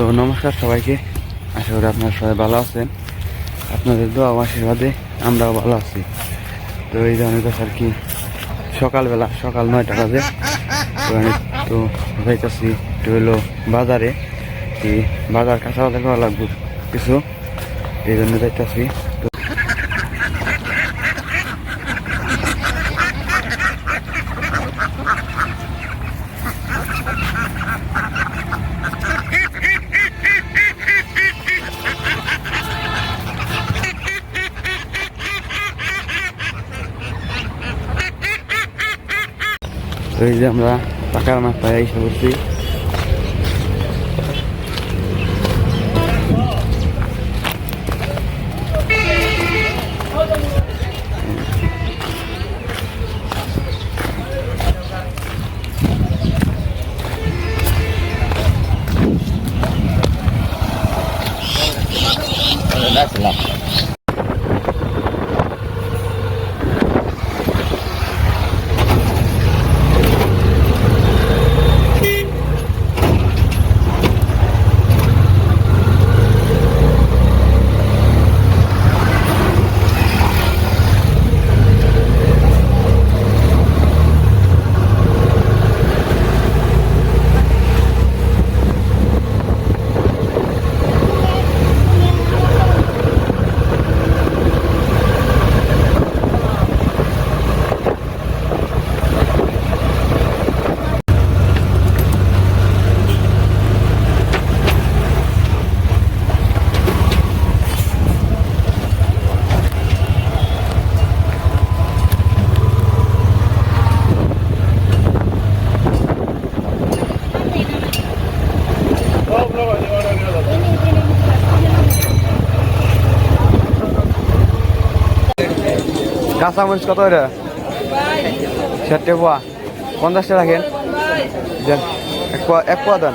তো নমস্কার সবাইকে। আশা করি আপনারা সবাই ভালো আছেন। আপনাদের দোয়া আশীর্বাদে আমরাও ভালো আছি। তো এই ধরনের কথা আর কি, সকালবেলা, সকাল নয়টা বাজে। তো আমি তো যাইতেছি একটু হইল বাজারে। কি বাজার কাঁচা বাজার করা লাগবে কিছু। এই জন্য যাইতেছি তো তো এই আমরা টাকার মাথায় এসে পড়ছি। কাঁচামরিচ কত এটা? চারটে পোয়া পঞ্চাশটা রাখেন দেন এক পোয়া এক পোয়া দেন।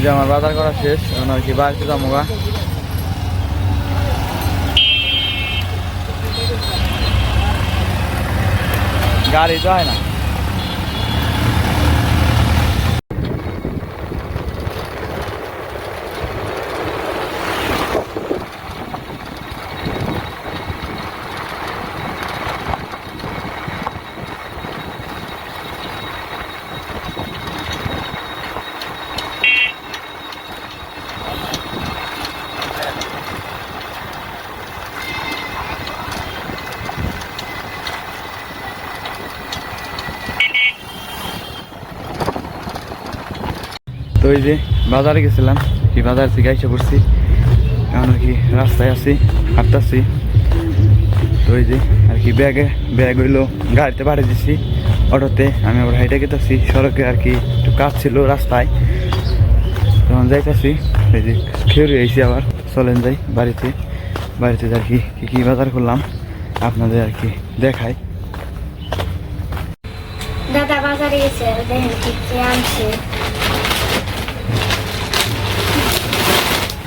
এই যে আমার বাজার করা শেষ আর কি বাড়িতে যাব গা। গাড়ি হয় না। এই যে বাজারে গেছিলাম, এই বাজার থেকে এসে পড়ছি। এখন কি রাস্তায় আছি, হাঁটতেছি। তো এই যে আর কি ব্যাগে, ব্যাগ হইল গাড়িতে পাঠিয়ে দিচ্ছি অটোতে আমি আবার হাইটে গেতেছি, সড়কে আর কি একটু কাজ ছিল রাস্তায়। তখন যাইতেছি, এই যে খেয়ে এসেছি আবার। চলেন যাই বাড়িতে। বাড়িতে আর কি, কী কী বাজার করলাম, আপনাদের আর কি দেখাই। দাদা বাজারে গেছে, দেখেন কি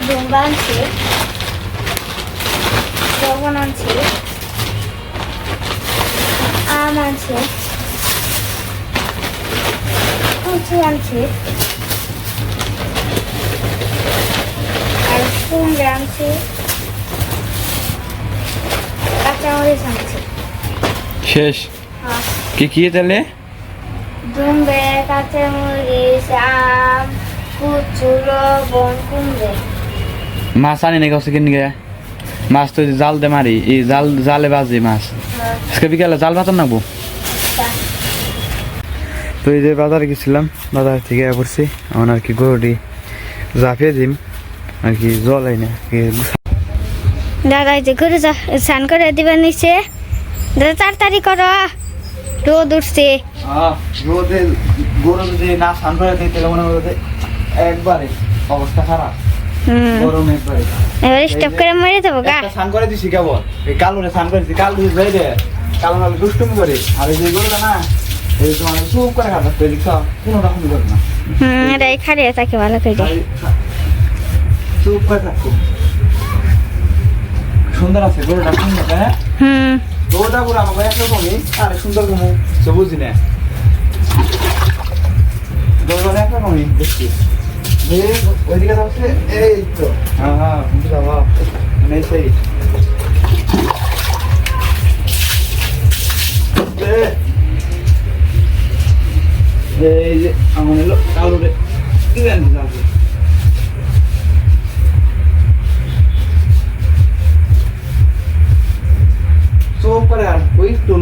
কি আনছে ডুম্বা আনছে লবণ আনছে আম আনছে কুচি আনছে আর কুমড়া আনছে কাঁচামরিচ আনছে। শেষ। হ্যাঁ। কি কি তাহলে? দুম্বে কাঁচামরিচ আম কুচু লবণ কুমড়ে মাছ আনি নাকি হচ্ছে কিনে মাছ তো যে জাল দে মারি এই জাল জালে বাজে মাছ। আজকে বিকালে জাল বাতার নাকবো তো এই যে বাজারে গেছিলাম বাজার থেকে পড়ছি এখন আর কি গরুটি জাফিয়ে দিম আর কি জল হয় না কি দাদা এই যে ঘুরে যা স্নান করে দিবেন নিচে দাদা তাড়াতাড়ি করো। রোদ উঠছে। রোদে গরু যদি না স্নান করে তাহলে মনে একবারে অবস্থা খারাপ। এবার স্টপ করে মরে দেবো গা। স্নান করে দিছি কেবল। এই কালুরে স্নান করে দিছি কালু যাই রে কালু নাহলে দুষ্টুমি করে। আর এই যে গরুটা না এই তোমার চুপ করে খাবে তো এদিক কোনো রকম করে না। হুম এটাই খারিয়ে তাকে ভালো করে চুপ করে থাকো। সুন্দর আছে গরুটা সুন্দর হ্যাঁ? হুম। গরুটা পুরো আমাকে একরকমই আর সুন্দর কোনো সবুজ না। গরুটা একরকমই দেখছি। ওইদিকে যাচ্ছে এই তো হ্যাঁ হ্যাঁ বুঝতে যাব মানে সেই এই যে আমার এলো কালুরে দিবেন যাবে চোখ করে আর ওই তো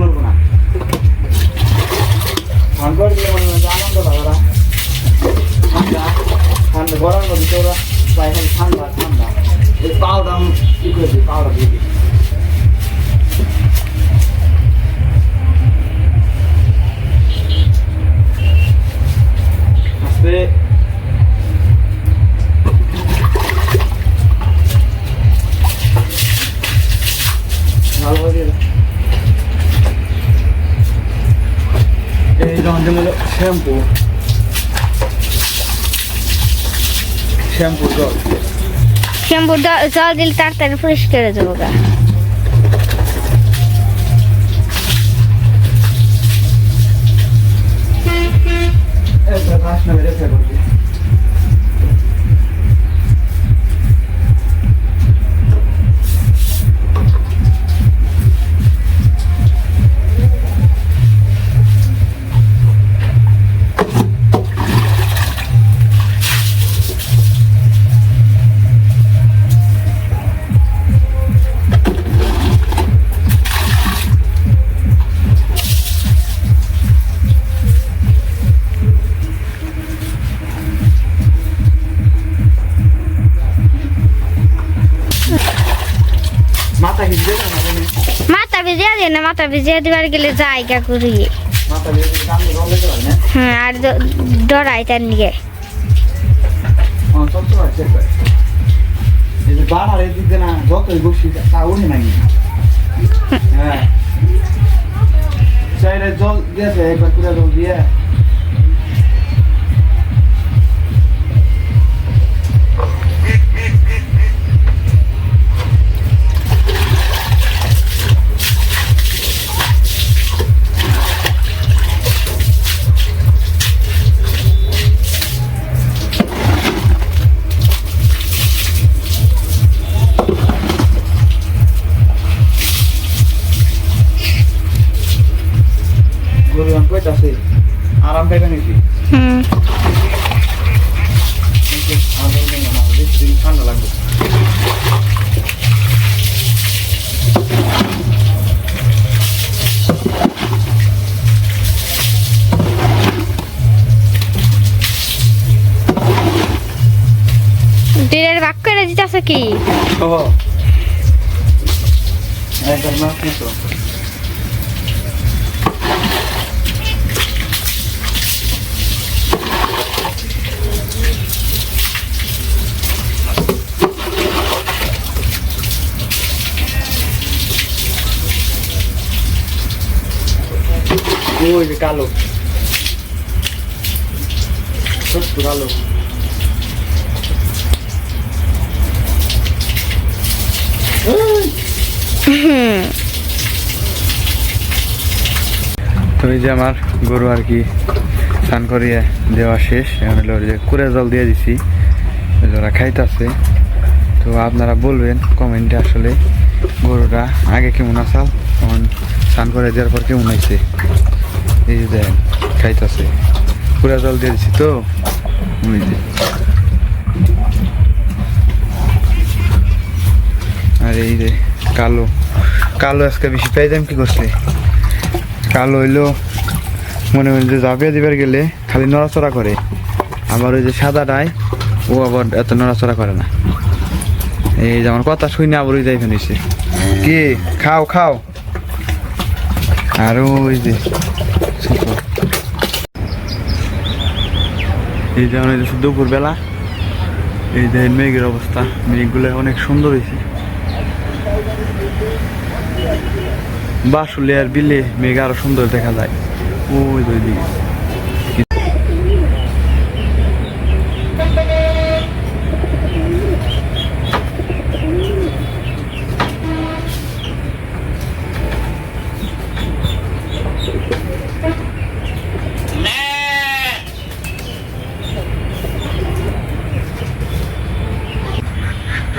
যেমন শ্যাম্পু শ্যাম্পু জল শ্যাম্পু জল দিলে তাড়াতাড়ি পরিষ্কার করে দেবো মাথা না মাথা ভিজিয়ে দিবার গেলে জায়গা ঘুরিয়ে মাথা দিয়ে যদি কান দিয়ে রং লেগে হয় আর ডরাই তার নিয়ে হ্যাঁ। জল দিয়েছে একবার করে জল দিয়ে। আরাম পাইবে নাকি? হুম। না ঠান্ডা লাগবে ডিরের বাক করে দিতেছে কি? ও একবার মাছ নিতো ওই যে কালো। ছোট্ট কালো। তো যে আমার গরু আর কি স্নান করিয়ে দেওয়া শেষ। যে কুড়ে জল দিয়ে দিছি। ওই যে ওরা খাইতেছে। তো আপনারা বলবেন কমেন্টে আসলে গরুটা আগে কেমন আসাল তখন স্নান করে দেওয়ার পর কেমন হয়েছে। এই যে দেখেন, খাইতেছে। কুড়ে জল দিয়ে দিছি তো। ওই যে। আর এই যে কালো। কালো আজকে বেশি পাইতাম কি করছে? কালো হইল, মনে হয় যে জাপিয়া দিবার গেলে খালি নড়াচড়া করে। আবার ওই যে সাদাটায় ও আবার এত নড়াচড়া করে না। এই যে আমার কথা শুনে আবার ওই যাই ফেলেছে কি? খাও খাও। আর ওই যে। এই যে আমাদের দুপুর বেলা এই যে মেঘের অবস্থা, মেঘগুলো অনেক সুন্দর হয়েছে। বাসুলে আর বিলে মেঘ আরও সুন্দর দেখা যায়। ওই দুই ওইদিকে।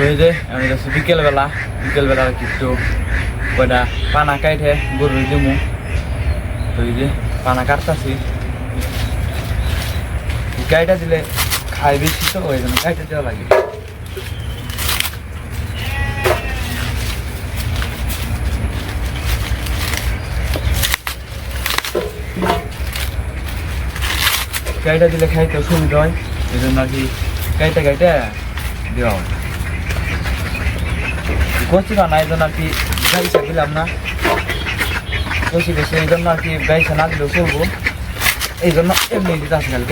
এই যে, আমি যাচ্ছি বিকেলবেলা। বিকেলবেলা কিন্তু কয়টা পানা কাইটে গরু দিমু তো এই যে, পানা কাটতাছি। কাইটা দিলে খাই বেশি তো, ওই জন্য কাইটা দেওয়া লাগে। কাইটা দিলে খাইতে সুবিধা হয়, এই জন্য আর কি কাইটা কাইটা দেওয়া হয়। কচি না এই জন্য আর কি গাইসা দিলাম না। কচি বেশি এই জন্য আর কি গাইসা না দিলেও চলবো এই জন্য এমনি দিতে আসি খালি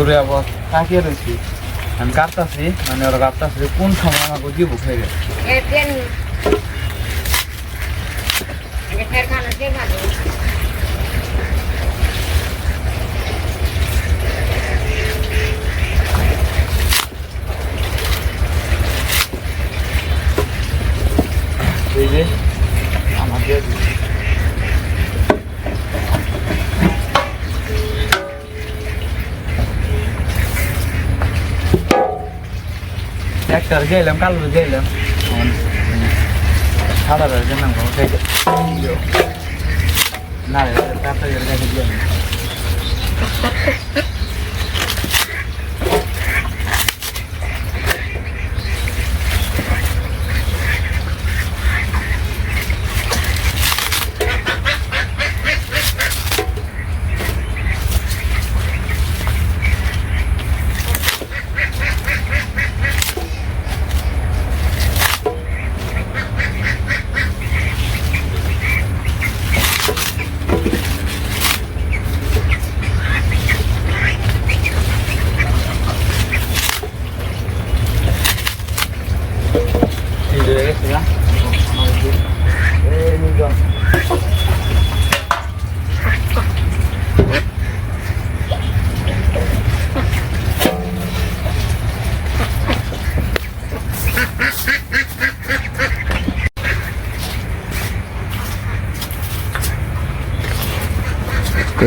ঘুরে আবার তাকিয়ে রয়েছি? আমি কাটতাছি মানে ওরা কাটতাছি কোন সময় আমাকে দিব খেয়ে এই যে আমাকে একটা গেলাম কালো গেলাম। সাদা খাইতে না তাড়াতাড়ি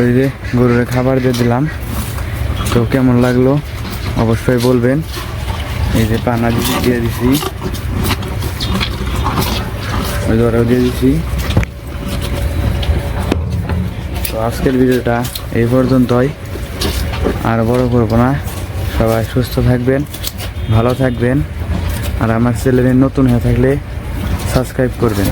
এই যে গরুর খাবার দিয়ে দিলাম। তো কেমন লাগল? অবশ্যই বলবেন। এই যে পানা দিয়ে দিয়ে দিছি। ওই ধরাও দিয়ে দিছি। তো আজকের ভিডিওটা এই পর্যন্তই। আর বড় করব না। সবাই সুস্থ থাকবেন, ভালো থাকবেন। আর আমার চ্যানেলে নতুন হয়ে থাকলে সাবস্ক্রাইব করবেন।